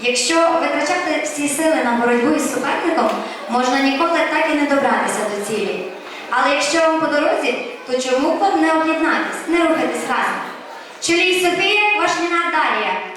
Якщо витрачати всі сили на боротьбу із суперником, можна ніколи так і не добратися до цілі. Але якщо вам по дорозі, то чому б вам не об'єднатись, не рухатись разом? Чолій Софія, Вашніна Дарія.